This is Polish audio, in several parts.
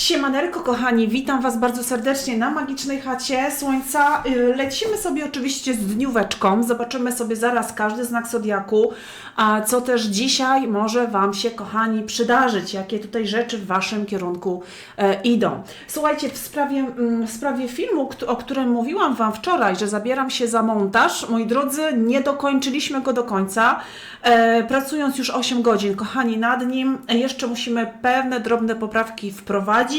Siemaneczko kochani, witam Was bardzo serdecznie na Magicznej Chacie Słońca. Y, Lecimy sobie oczywiście z dnióweczką, zobaczymy sobie zaraz każdy znak Zodiaku, a co też dzisiaj może Wam się kochani przydarzyć, jakie tutaj rzeczy w Waszym kierunku e, idą. Słuchajcie, w sprawie, mm, w sprawie filmu, o którym mówiłam Wam wczoraj, że zabieram się za montaż, moi drodzy, nie dokończyliśmy go do końca, e, pracując już 8 godzin, kochani, nad nim, jeszcze musimy pewne drobne poprawki wprowadzić,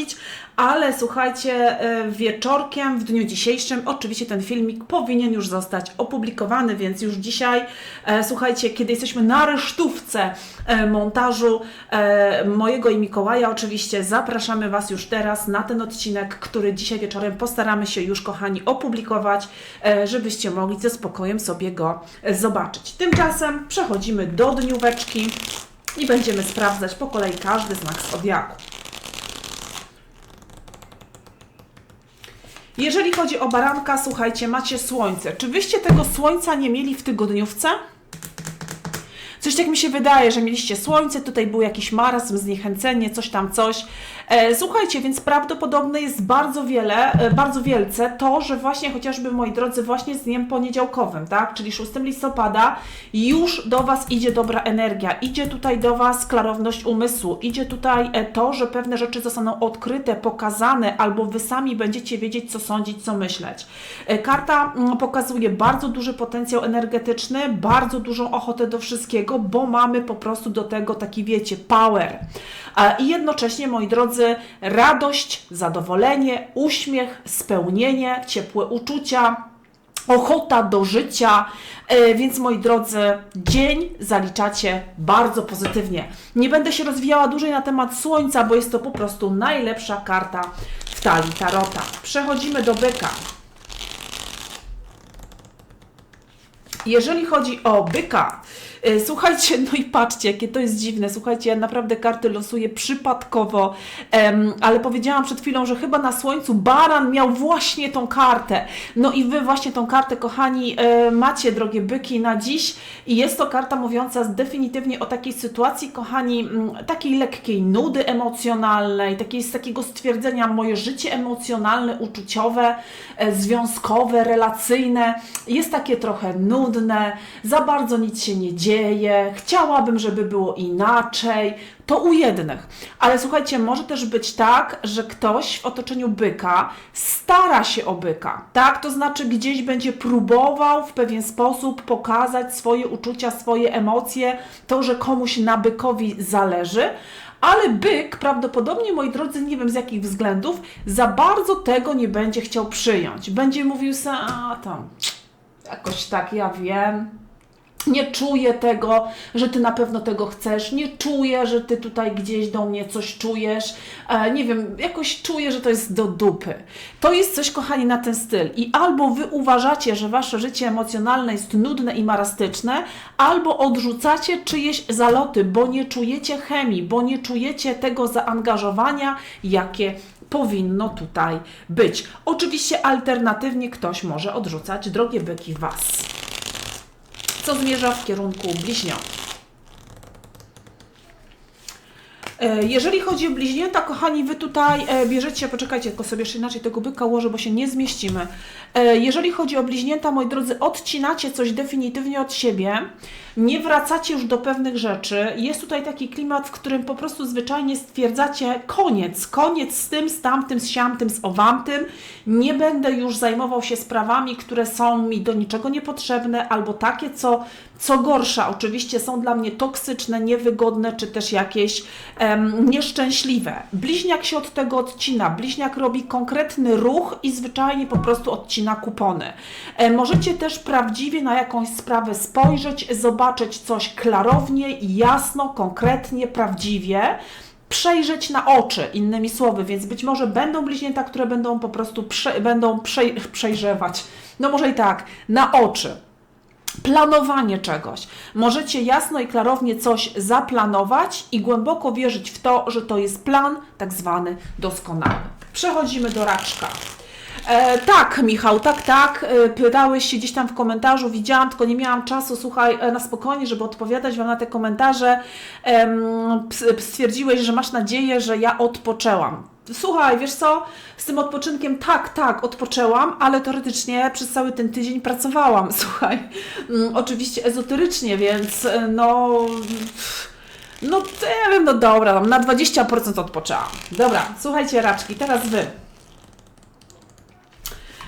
ale słuchajcie, e, wieczorkiem w dniu dzisiejszym oczywiście ten filmik powinien już zostać opublikowany, więc już dzisiaj, e, słuchajcie, kiedy jesteśmy na resztówce e, montażu mojego i Mikołaja, oczywiście zapraszamy Was już teraz na ten odcinek, który dzisiaj wieczorem postaramy się już, kochani, opublikować, żebyście mogli ze spokojem sobie go zobaczyć. Tymczasem przechodzimy do dnióweczki i będziemy sprawdzać po kolei każdy znak zodiaku. Jeżeli chodzi o baranka, słuchajcie, macie słońce. Czy wyście tego słońca nie mieli w tygodniówce? Coś tak mi się wydaje, że mieliście słońce, tutaj był jakiś marazm, zniechęcenie, coś tam, coś. E, słuchajcie, więc prawdopodobne jest bardzo wiele, e, bardzo wielce to, że właśnie chociażby, moi drodzy, właśnie z dniem poniedziałkowym, tak, czyli 6 listopada, już do Was idzie dobra energia, idzie tutaj do Was klarowność umysłu, idzie tutaj e, to, że pewne rzeczy zostaną odkryte, pokazane, albo Wy sami będziecie wiedzieć, co sądzić, co myśleć. Karta mm, pokazuje bardzo duży potencjał energetyczny, bardzo dużą ochotę do wszystkiego, bo mamy po prostu do tego taki, wiecie, power. I jednocześnie, moi drodzy, radość, zadowolenie, uśmiech, spełnienie, ciepłe uczucia, ochota do życia, e, więc moi drodzy, dzień zaliczacie bardzo pozytywnie. Nie będę się rozwijała dłużej na temat Słońca, bo jest to po prostu najlepsza karta w talii Tarota. Przechodzimy do byka. Jeżeli chodzi o byka, y, słuchajcie, no i patrzcie, jakie to jest dziwne. Słuchajcie, ja naprawdę karty losuję przypadkowo, ale powiedziałam przed chwilą, że chyba na słońcu baran miał właśnie tą kartę. No i wy właśnie tą kartę, kochani, e, macie, drogie byki, na dziś. I jest to karta mówiąca definitywnie o takiej sytuacji, kochani, takiej lekkiej nudy emocjonalnej, takiej z takiego stwierdzenia, moje życie emocjonalne, uczuciowe, e, związkowe, relacyjne jest takie trochę nudne, za bardzo nic się nie dzieje, chciałabym, żeby było inaczej. To u jednych. Ale słuchajcie, może też być tak, że ktoś w otoczeniu byka stara się o byka, tak? To znaczy gdzieś będzie próbował w pewien sposób pokazać swoje uczucia, swoje emocje, to, że komuś na bykowi zależy, ale byk prawdopodobnie, moi drodzy, nie wiem z jakich względów, za bardzo tego nie będzie chciał przyjąć. Będzie mówił a tam, jakoś tak, ja wiem. Nie czuję tego, że ty na pewno tego chcesz. Nie czuję, że ty tutaj gdzieś do mnie coś czujesz. E, nie wiem, jakoś czuję, że to jest do dupy. To jest coś, kochani, na ten styl. I albo wy uważacie, że wasze życie emocjonalne jest nudne i marastyczne, albo odrzucacie czyjeś zaloty, bo nie czujecie chemii, bo nie czujecie tego zaangażowania, jakie powinno tutaj być. Oczywiście alternatywnie ktoś może odrzucać drogie byki was co zmierza w kierunku bliźniąt. E, Jeżeli chodzi o bliźnięta, kochani, wy tutaj e, bierzecie, poczekajcie, tylko sobie jeszcze inaczej tego byka ułożę, bo się nie zmieścimy. E, Jeżeli chodzi o bliźnięta, moi drodzy, odcinacie coś definitywnie od siebie, nie wracacie już do pewnych rzeczy. Jest tutaj taki klimat, w którym po prostu zwyczajnie stwierdzacie koniec, koniec z tym, z tamtym, z siamtym, z owamtym. Nie będę już zajmował się sprawami, które są mi do niczego niepotrzebne, albo takie, co, co gorsza, oczywiście są dla mnie toksyczne, niewygodne, czy też jakieś em, nieszczęśliwe. Bliźniak się od tego odcina. Bliźniak robi konkretny ruch i zwyczajnie po prostu odcina kupony. E, możecie też prawdziwie na jakąś sprawę spojrzeć, zobaczyć coś klarownie, jasno, konkretnie, prawdziwie przejrzeć na oczy, innymi słowy, więc być może będą bliźnięta, które będą po prostu prze, będą przej, przejrzewać, no może i tak, na oczy. Planowanie czegoś. Możecie jasno i klarownie coś zaplanować i głęboko wierzyć w to, że to jest plan tak zwany doskonały. Przechodzimy do raczka. E, tak, Michał, tak, tak. E, pytałeś się gdzieś tam w komentarzu, widziałam, tylko nie miałam czasu, słuchaj, e, na spokojnie, żeby odpowiadać Wam na te komentarze. Ps- stwierdziłeś, że masz nadzieję, że ja odpoczęłam. słuchaj, wiesz co, z tym odpoczynkiem tak, tak, odpoczęłam, ale teoretycznie przez cały ten tydzień pracowałam, słuchaj. Mm, oczywiście ezoterycznie, więc e, no... No, to ja wiem, no dobra, na 20% odpoczęłam. Dobra, słuchajcie, raczki, teraz wy.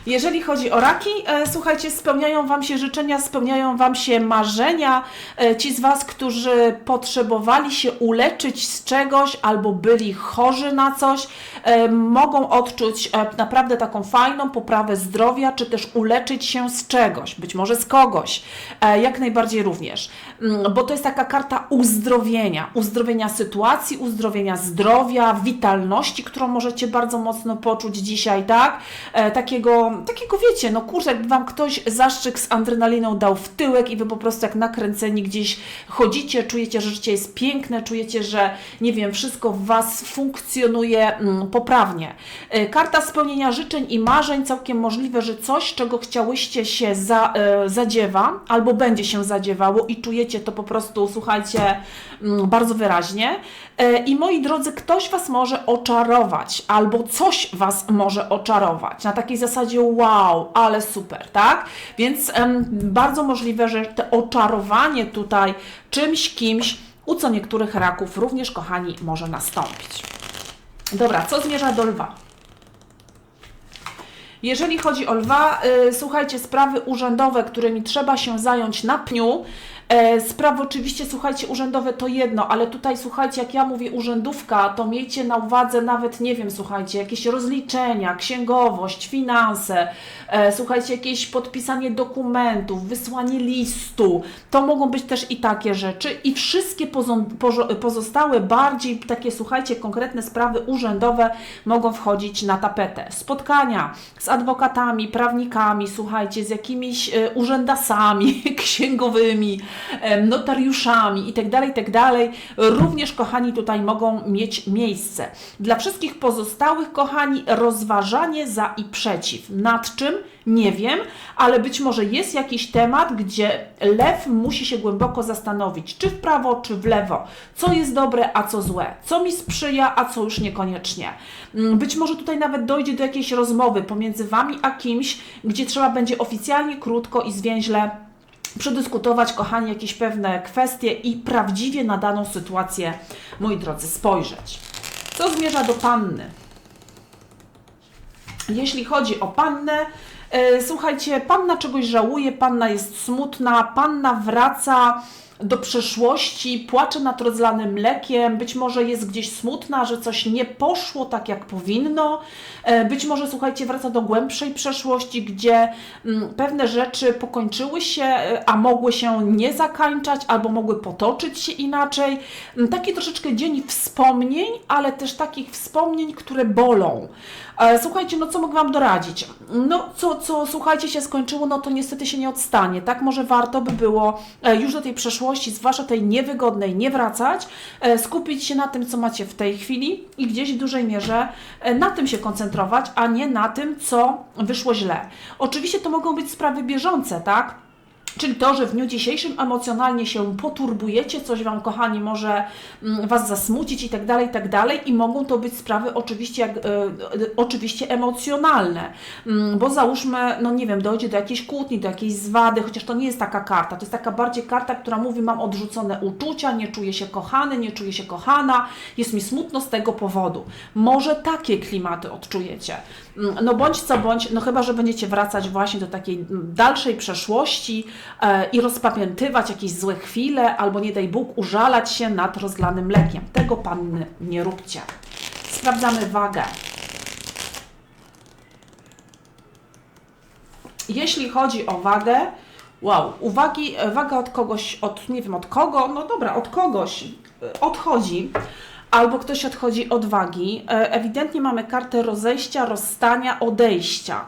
Jeżeli chodzi o raki, e, słuchajcie, spełniają Wam się życzenia, spełniają Wam się marzenia. E, ci z Was, którzy potrzebowali się uleczyć z czegoś albo byli chorzy na coś, e, mogą odczuć e, naprawdę taką fajną poprawę zdrowia, czy też uleczyć się z czegoś, być może z kogoś, e, jak najbardziej również. Mm, Bo to jest taka karta uzdrowienia, uzdrowienia sytuacji, uzdrowienia zdrowia, witalności, którą możecie bardzo mocno poczuć dzisiaj, tak? E, takiego, takiego wiecie, no kurczę, jakby Wam ktoś zaszczyk z adrenaliną dał w tyłek i Wy po prostu jak nakręceni gdzieś chodzicie, czujecie, że życie jest piękne, czujecie, że nie wiem, wszystko w Was funkcjonuje mm, poprawnie. E, Karta spełnienia życzeń i marzeń, całkiem możliwe, że coś, czego chciałyście się za, e, zadziewa, albo będzie się zadziewało i czujecie to po prostu, słuchajcie, mm, bardzo wyraźnie. E, I moi drodzy, ktoś Was może oczarować, albo coś Was może oczarować. Na takiej zasadzie, wow, ale super, tak? Więc em, bardzo możliwe, że te oczarowanie tutaj czymś, kimś, u co niektórych raków również, kochani, może nastąpić. Dobra, co zmierza do lwa? Jeżeli chodzi o lwa, y, słuchajcie, sprawy urzędowe, którymi trzeba się zająć na pniu. E, sprawy oczywiście, słuchajcie, urzędowe to jedno, ale tutaj, słuchajcie, jak ja mówię urzędówka, to miejcie na uwadze nawet, nie wiem, słuchajcie, jakieś rozliczenia, księgowość, finanse, e, słuchajcie, jakieś podpisanie dokumentów, wysłanie listu. To mogą być też i takie rzeczy i wszystkie pozostałe, bardziej takie, słuchajcie, konkretne sprawy urzędowe mogą wchodzić na tapetę. Spotkania z adwokatami, prawnikami, słuchajcie, z jakimiś e, urzędasami księgowymi, notariuszami itd., itd. Również, kochani, tutaj mogą mieć miejsce. Dla wszystkich pozostałych, kochani, rozważanie za i przeciw. Nad czym? Nie wiem, ale być może jest jakiś temat, gdzie lew musi się głęboko zastanowić, czy w prawo, czy w lewo, co jest dobre, a co złe, co mi sprzyja, a co już niekoniecznie. Mm, Być może tutaj nawet dojdzie do jakiejś rozmowy pomiędzy Wami a kimś, gdzie trzeba będzie oficjalnie, krótko i zwięźle przedyskutować, kochani, jakieś pewne kwestie i prawdziwie na daną sytuację, moi drodzy, spojrzeć. Co zmierza do panny? Jeśli chodzi o pannę, e, słuchajcie, panna czegoś żałuje, panna jest smutna, panna wraca do przeszłości, płacze nad rozlanym mlekiem, być może jest gdzieś smutna, że coś nie poszło tak jak powinno, e, być może, słuchajcie, wraca do głębszej przeszłości, gdzie mm, pewne rzeczy pokończyły się, e, a mogły się nie zakańczać, albo mogły potoczyć się inaczej. Mm, Taki troszeczkę dzień wspomnień, ale też takich wspomnień, które bolą. E, Słuchajcie, no co mogę Wam doradzić? No co, co słuchajcie się skończyło, no to niestety się nie odstanie, tak? Może warto by było e, już do tej przeszłości, zwłaszcza tej niewygodnej, nie wracać, e, skupić się na tym, co macie w tej chwili i gdzieś w dużej mierze na tym się koncentrować, a nie na tym, co wyszło źle. Oczywiście to mogą być sprawy bieżące, tak? Czyli to, że w dniu dzisiejszym emocjonalnie się poturbujecie, coś Wam, kochani, może mm, Was zasmucić i tak dalej, i tak dalej. I mogą to być sprawy oczywiście, jak, e, oczywiście emocjonalne. Mm, bo załóżmy, no nie wiem, dojdzie do jakiejś kłótni, do jakiejś zwady, chociaż to nie jest taka karta. To jest taka bardziej karta, która mówi, mam odrzucone uczucia, nie czuję się kochany, nie czuję się kochana, jest mi smutno z tego powodu. Może takie klimaty odczujecie. Mm, No bądź co bądź, no chyba, że będziecie wracać właśnie do takiej mm, dalszej przeszłości e, i rozpamiętywać jakieś złe chwile, albo nie daj Bóg użalać się nad rozlanym mlekiem. Tego panny nie róbcie. Sprawdzamy wagę. Jeśli chodzi o wagę, wow, uwagi, e, waga od kogoś, od nie wiem od kogo, no dobra, od kogoś e, odchodzi, albo ktoś odchodzi od wagi. E, Ewidentnie mamy kartę rozejścia, rozstania, odejścia.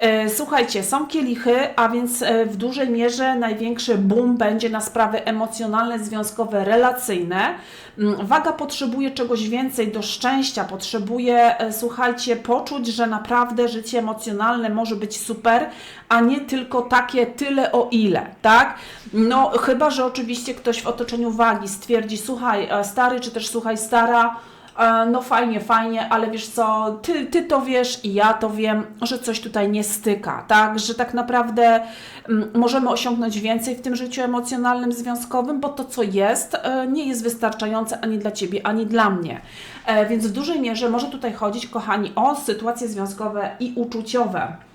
E, Słuchajcie, są kielichy, a więc e, w dużej mierze największy boom będzie na sprawy emocjonalne, związkowe, relacyjne. Mm, Waga potrzebuje czegoś więcej do szczęścia, potrzebuje, e, słuchajcie, poczuć, że naprawdę życie emocjonalne może być super, a nie tylko takie tyle o ile, tak? No, chyba, że oczywiście ktoś w otoczeniu wagi stwierdzi, słuchaj, stary, czy też słuchaj, stara, no fajnie, fajnie, ale wiesz co, ty, ty to wiesz i ja to wiem, że coś tutaj nie styka, tak? Że tak naprawdę mm, możemy osiągnąć więcej w tym życiu emocjonalnym, związkowym, bo to, co jest, e, nie jest wystarczające ani dla ciebie, ani dla mnie. E, więc w dużej mierze może tutaj chodzić, kochani, o sytuacje związkowe i uczuciowe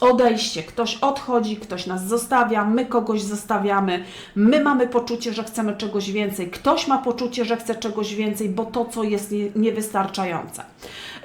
odejście, ktoś odchodzi, ktoś nas zostawia, my kogoś zostawiamy, my mamy poczucie, że chcemy czegoś więcej, ktoś ma poczucie, że chce czegoś więcej, bo to, co jest nie, niewystarczające.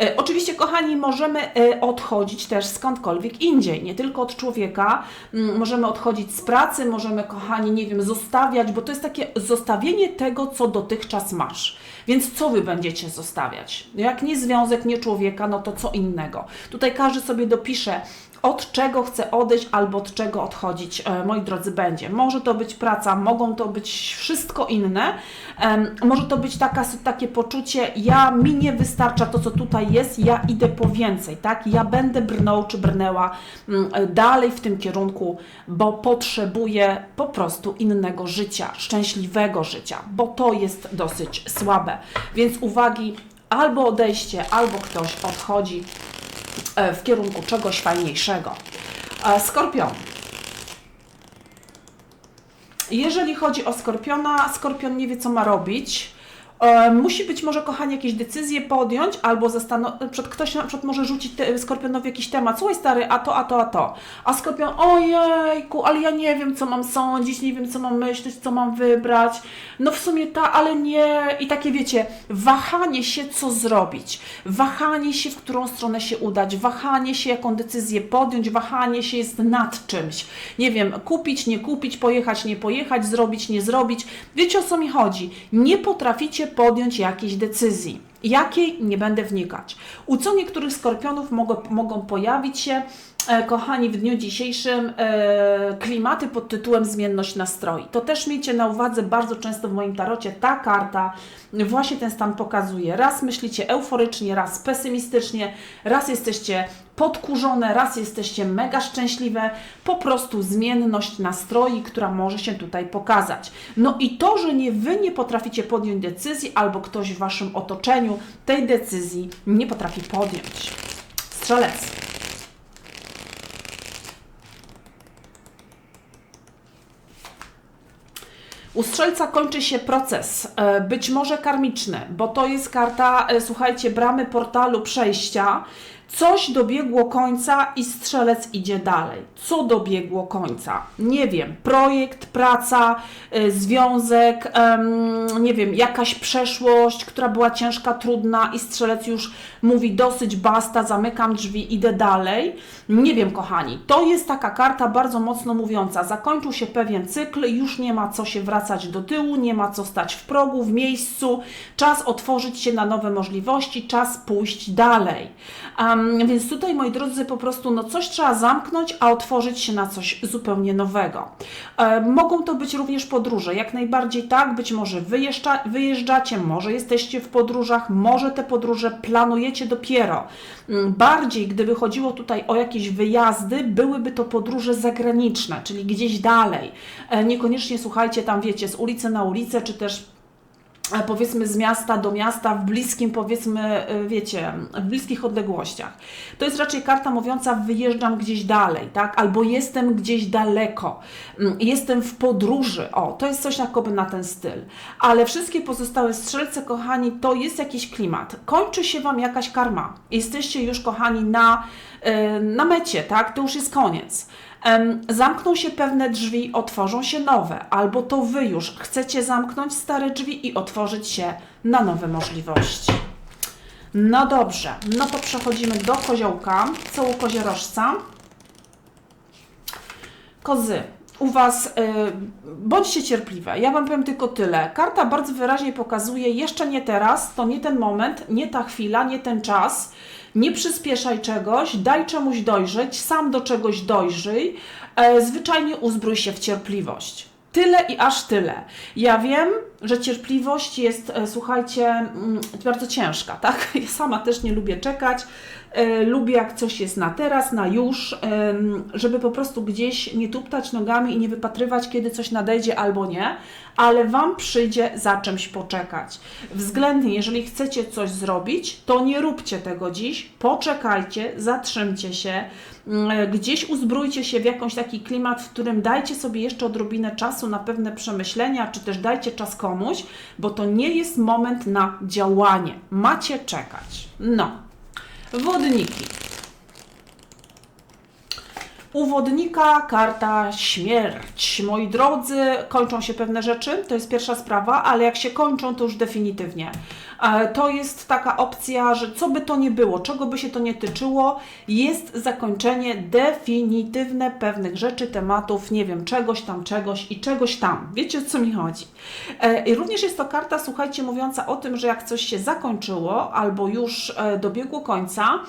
E, oczywiście, kochani, możemy e, odchodzić też skądkolwiek indziej, nie tylko od człowieka, mm, możemy odchodzić z pracy, możemy, kochani, nie wiem, zostawiać, bo to jest takie zostawienie tego, co dotychczas masz. Więc co wy będziecie zostawiać? Jak nie związek, nie człowieka, no to co innego. Tutaj każdy sobie dopisze, od czego chce odejść albo od czego odchodzić, e, moi drodzy, będzie. Może to być praca, mogą to być wszystko inne. Może to być taka, takie poczucie, ja mi nie wystarcza to, co tutaj jest, ja idę po więcej, tak? Ja będę brnął czy brnęła mm, dalej w tym kierunku, bo potrzebuję po prostu innego życia, szczęśliwego życia, bo to jest dosyć słabe. Więc uwagi, albo odejście, albo ktoś odchodzi E, w kierunku czegoś fajniejszego. E, skorpion. Jeżeli chodzi o skorpiona, skorpion nie wie, co ma robić. Musi być może, kochani, jakieś decyzje podjąć, albo przed ktoś na przykład może rzucić Skorpionowi jakiś temat, słuchaj stary, a to, a to, a to. A Skorpion, ojejku, ale ja nie wiem, co mam sądzić, nie wiem, co mam myśleć, co mam wybrać. No w sumie ta, ale nie. I takie, wiecie, wahanie się, co zrobić. Wahanie się, w którą stronę się udać. Wahanie się, jaką decyzję podjąć. Wahanie się jest nad czymś. Nie wiem, kupić, nie kupić, pojechać, nie pojechać, zrobić, nie zrobić. Wiecie, o co mi chodzi? Nie potraficie podjąć jakiejś decyzji. Jakiej? Nie będę wnikać. U co niektórych skorpionów mogą, mogą pojawić się, kochani, w dniu dzisiejszym e, klimaty pod tytułem zmienność nastroi. To też miejcie na uwadze, bardzo często w moim tarocie ta karta właśnie ten stan pokazuje. Raz myślicie euforycznie, raz pesymistycznie, raz jesteście podkurzone, raz jesteście mega szczęśliwe, po prostu zmienność nastroi, która może się tutaj pokazać. No i to, że nie wy nie potraficie podjąć decyzji, albo ktoś w waszym otoczeniu tej decyzji nie potrafi podjąć. Strzelec. U strzelca kończy się proces, e, być może karmiczny, bo to jest karta, e, słuchajcie, bramy portalu przejścia. Coś dobiegło końca i strzelec idzie dalej. Co dobiegło końca? Nie wiem. Projekt, praca, y, związek, nie wiem, jakaś przeszłość, która była ciężka, trudna i strzelec już mówi dosyć basta, zamykam drzwi, idę dalej. Nie wiem, kochani. To jest taka karta bardzo mocno mówiąca. Zakończył się pewien cykl, już nie ma co się wracać do tyłu, nie ma co stać w progu, w miejscu. Czas otworzyć się na nowe możliwości, czas pójść dalej. Um, więc tutaj, moi drodzy, po prostu no coś trzeba zamknąć, a otworzyć się na coś zupełnie nowego. Mogą to być również podróże, jak najbardziej tak, być może wyjeżdża, wyjeżdżacie, może jesteście w podróżach, może te podróże planujecie dopiero. Mm, bardziej, gdyby chodziło tutaj o jakieś wyjazdy, byłyby to podróże zagraniczne, czyli gdzieś dalej. E, niekoniecznie słuchajcie tam, wiecie, z ulicy na ulicę, czy też powiedzmy z miasta do miasta w bliskim, powiedzmy, y, wiecie, w bliskich odległościach. To jest raczej karta mówiąca wyjeżdżam gdzieś dalej, tak? Albo jestem gdzieś daleko, mm, jestem w podróży. O, to jest coś jakoby na ten styl. Ale wszystkie pozostałe strzelce, kochani, to jest jakiś klimat. Kończy się Wam jakaś karma. Jesteście już, kochani, na, y, na mecie, tak? To już jest koniec zamkną się pewne drzwi, otworzą się nowe, albo to Wy już chcecie zamknąć stare drzwi i otworzyć się na nowe możliwości. No dobrze, no to przechodzimy do koziołka. Co u koziorożca? Kozy, u Was, y, bądźcie cierpliwe. Ja Wam powiem tylko tyle. Karta bardzo wyraźnie pokazuje, jeszcze nie teraz, to nie ten moment, nie ta chwila, nie ten czas. Nie przyspieszaj czegoś, daj czemuś dojrzeć, sam do czegoś dojrzyj, e, zwyczajnie uzbrój się w cierpliwość. Tyle i aż tyle. Ja wiem, że cierpliwość jest, e, słuchajcie, mm, bardzo ciężka, tak? Ja sama też nie lubię czekać. E, lubię, jak coś jest na teraz, na już, żeby po prostu gdzieś nie tuptać nogami i nie wypatrywać, kiedy coś nadejdzie albo nie, ale Wam przyjdzie za czymś poczekać. Względnie, jeżeli chcecie coś zrobić, to nie róbcie tego dziś, poczekajcie, zatrzymcie się, mm, gdzieś uzbrójcie się w jakąś taki klimat, w którym dajcie sobie jeszcze odrobinę czasu na pewne przemyślenia, czy też dajcie czas komuś, bo to nie jest moment na działanie. Macie czekać. No. Wodniki. U wodnika karta śmierć. Moi drodzy, kończą się pewne rzeczy, to jest pierwsza sprawa, ale jak się kończą, to już definitywnie. E, To jest taka opcja, że co by to nie było, czego by się to nie tyczyło, jest zakończenie definitywne pewnych rzeczy, tematów, nie wiem, czegoś tam, czegoś i czegoś tam. Wiecie o co mi chodzi? E, I również jest to karta, słuchajcie, mówiąca o tym, że jak coś się zakończyło albo już e, dobiegło końca,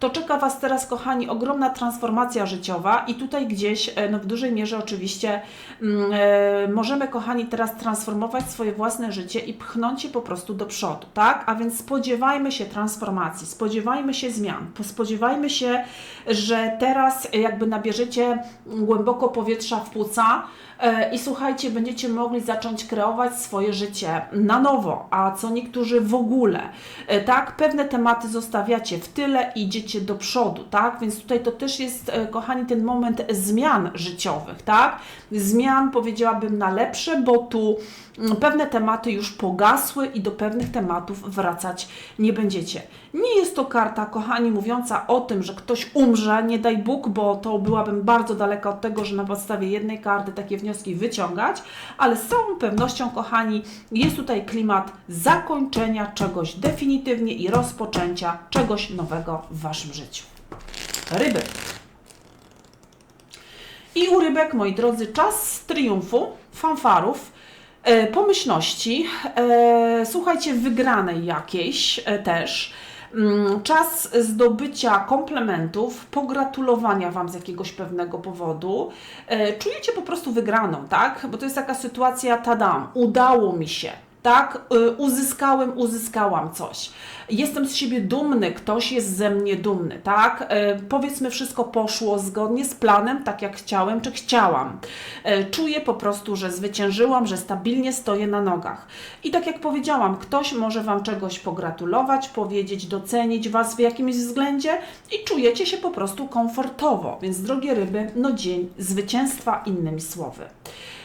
to czeka Was teraz, kochani, ogromna transformacja życiowa i tutaj gdzieś, e, no w dużej mierze oczywiście, mm, e, możemy, kochani, teraz transformować swoje własne życie i pchnąć je po prostu do przodu, tak? A więc spodziewajmy się transformacji, spodziewajmy się zmian, spodziewajmy się, że teraz jakby nabierzecie głęboko powietrza w płuca, E, I słuchajcie, będziecie mogli zacząć kreować swoje życie na nowo, a co niektórzy w ogóle. Tak, pewne tematy zostawiacie w tyle i idziecie do przodu, tak? Więc tutaj to też jest, e, kochani, ten moment zmian życiowych, tak? Zmian powiedziałabym na lepsze, bo tu mm, pewne tematy już pogasły i do pewnych tematów wracać nie będziecie. Nie jest to karta, kochani, mówiąca o tym, że ktoś umrze, nie daj Bóg, bo to byłabym bardzo daleka od tego, że na podstawie jednej karty takie wnioski wyciągać, ale z całą pewnością, kochani, jest tutaj klimat zakończenia czegoś definitywnie i rozpoczęcia czegoś nowego w Waszym życiu. Ryby. I u rybek, moi drodzy, czas triumfu, fanfarów, e, pomyślności, e, słuchajcie, wygranej jakiejś e, też. Mm, Czas zdobycia komplementów, pogratulowania Wam z jakiegoś pewnego powodu. E, Czujecie po prostu wygraną, tak? Bo to jest taka sytuacja, tadam, udało mi się, tak? Y, Uzyskałem, uzyskałam coś. Jestem z siebie dumny, ktoś jest ze mnie dumny, tak? Y, Powiedzmy, wszystko poszło zgodnie z planem, tak jak chciałem, czy chciałam. Y, Czuję po prostu, że zwyciężyłam, że stabilnie stoję na nogach. I tak jak powiedziałam, ktoś może Wam czegoś pogratulować, powiedzieć, docenić Was w jakimś względzie i czujecie się po prostu komfortowo. Więc, drogie ryby, no dzień zwycięstwa, innymi słowy.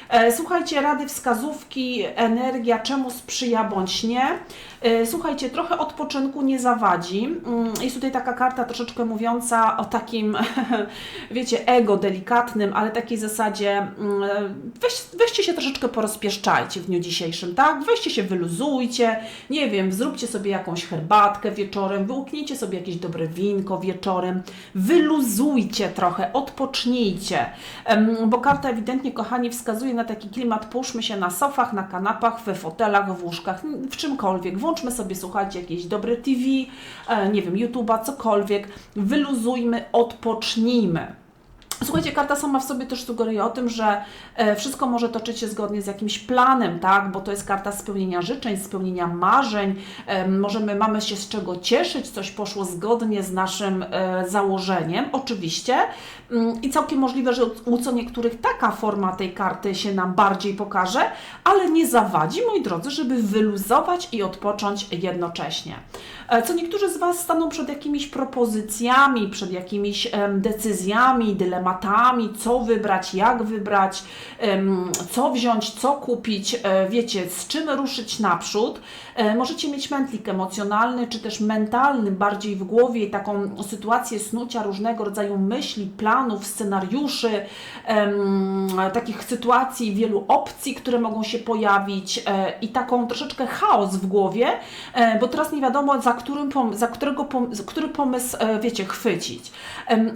E, Słuchajcie, rady, wskazówki, energia, czemu sprzyja bądź nie. E, Słuchajcie, trochę odpoczynku nie zawadzi. Mm, Jest tutaj taka karta troszeczkę mówiąca o takim, wiecie, ego delikatnym, ale takiej zasadzie mm, weź, weźcie się troszeczkę porozpieszczajcie w dniu dzisiejszym, tak? Weźcie się, wyluzujcie, nie wiem, zróbcie sobie jakąś herbatkę wieczorem, wyłknijcie sobie jakieś dobre winko wieczorem, wyluzujcie trochę, odpocznijcie, bo karta ewidentnie, kochani, wskazuje na taki klimat, połóżmy się na sofach, na kanapach, we fotelach, w łóżkach, w czymkolwiek, włączmy sobie, słuchajcie, jakieś dobre TV, e, nie wiem, YouTube'a, cokolwiek, wyluzujmy, odpocznijmy. Słuchajcie, karta sama w sobie też sugeruje o tym, że e, wszystko może toczyć się zgodnie z jakimś planem, tak? Bo to jest karta spełnienia życzeń, spełnienia marzeń. Możemy, mamy się z czego cieszyć, coś poszło zgodnie z naszym e, założeniem, oczywiście. Mm, I całkiem możliwe, że u co niektórych taka forma tej karty się nam bardziej pokaże, ale nie zawadzi, moi drodzy, żeby wyluzować i odpocząć jednocześnie. E, Co niektórzy z Was staną przed jakimiś propozycjami, przed jakimiś decyzjami, dylematami, co wybrać, jak wybrać, co wziąć, co kupić, e, wiecie, z czym ruszyć naprzód. E, Możecie mieć mętlik emocjonalny, czy też mentalny, bardziej w głowie, taką sytuację snucia różnego rodzaju myśli, planów, scenariuszy, takich sytuacji, wielu opcji, które mogą się pojawić e, i taką troszeczkę chaos w głowie, bo teraz nie wiadomo, za, którym za którego który pomysł, wiecie, chwycić.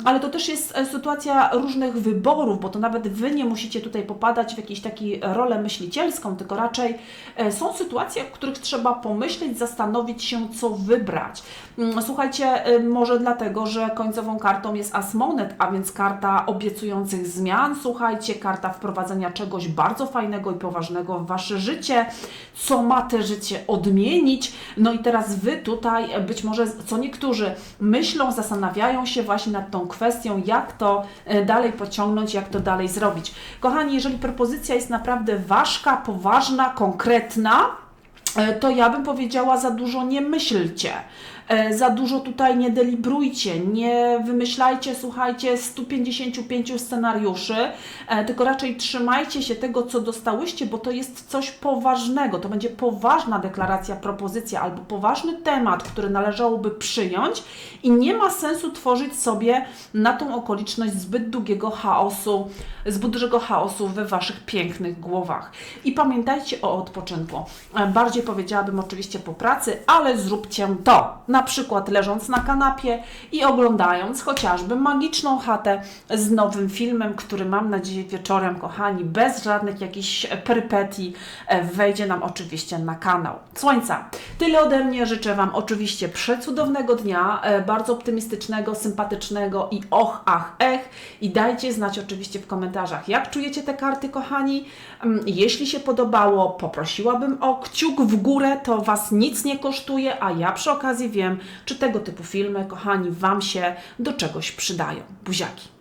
Ale to też jest sytuacja różnych wyborów, bo to nawet Wy nie musicie tutaj popadać w jakąś taką rolę myślicielską, tylko raczej e, są sytuacje, w których trzeba pomyśleć, zastanowić się, co wybrać. Mm, Słuchajcie, e, może dlatego, że końcową kartą jest Asmonet, a więc karta obiecujących zmian, słuchajcie, karta wprowadzenia czegoś bardzo fajnego i poważnego w Wasze życie, co ma te życie odmienić. No i teraz Wy tutaj, e, być może co niektórzy myślą, zastanawiają się właśnie nad tą kwestią, jak to dalej pociągnąć, jak to dalej zrobić. Kochani, jeżeli propozycja jest naprawdę ważka, poważna, konkretna, e, to ja bym powiedziała, za dużo nie myślcie. E, Za dużo tutaj nie delibrujcie, nie wymyślajcie, słuchajcie, 155 scenariuszy, e, tylko raczej trzymajcie się tego, co dostałyście, bo to jest coś poważnego. To będzie poważna deklaracja, propozycja albo poważny temat, który należałoby przyjąć i nie ma sensu tworzyć sobie na tą okoliczność zbyt długiego chaosu, zbyt dużego chaosu we waszych pięknych głowach. I pamiętajcie o odpoczynku. E, Bardziej powiedziałabym oczywiście po pracy, ale zróbcie to. Na przykład leżąc na kanapie i oglądając chociażby magiczną chatę z nowym filmem, który mam nadzieję wieczorem, kochani, bez żadnych jakichś perypetii e, wejdzie nam oczywiście na kanał. Słońca. Tyle ode mnie. Życzę Wam oczywiście przecudownego dnia, e, bardzo optymistycznego, sympatycznego i och, ach, ech. I dajcie znać oczywiście w komentarzach, jak czujecie te karty, kochani. Mm, Jeśli się podobało, poprosiłabym o kciuk w górę, to Was nic nie kosztuje, a ja przy okazji wiem, czy tego typu filmy, kochani, Wam się do czegoś przydają. Buziaki.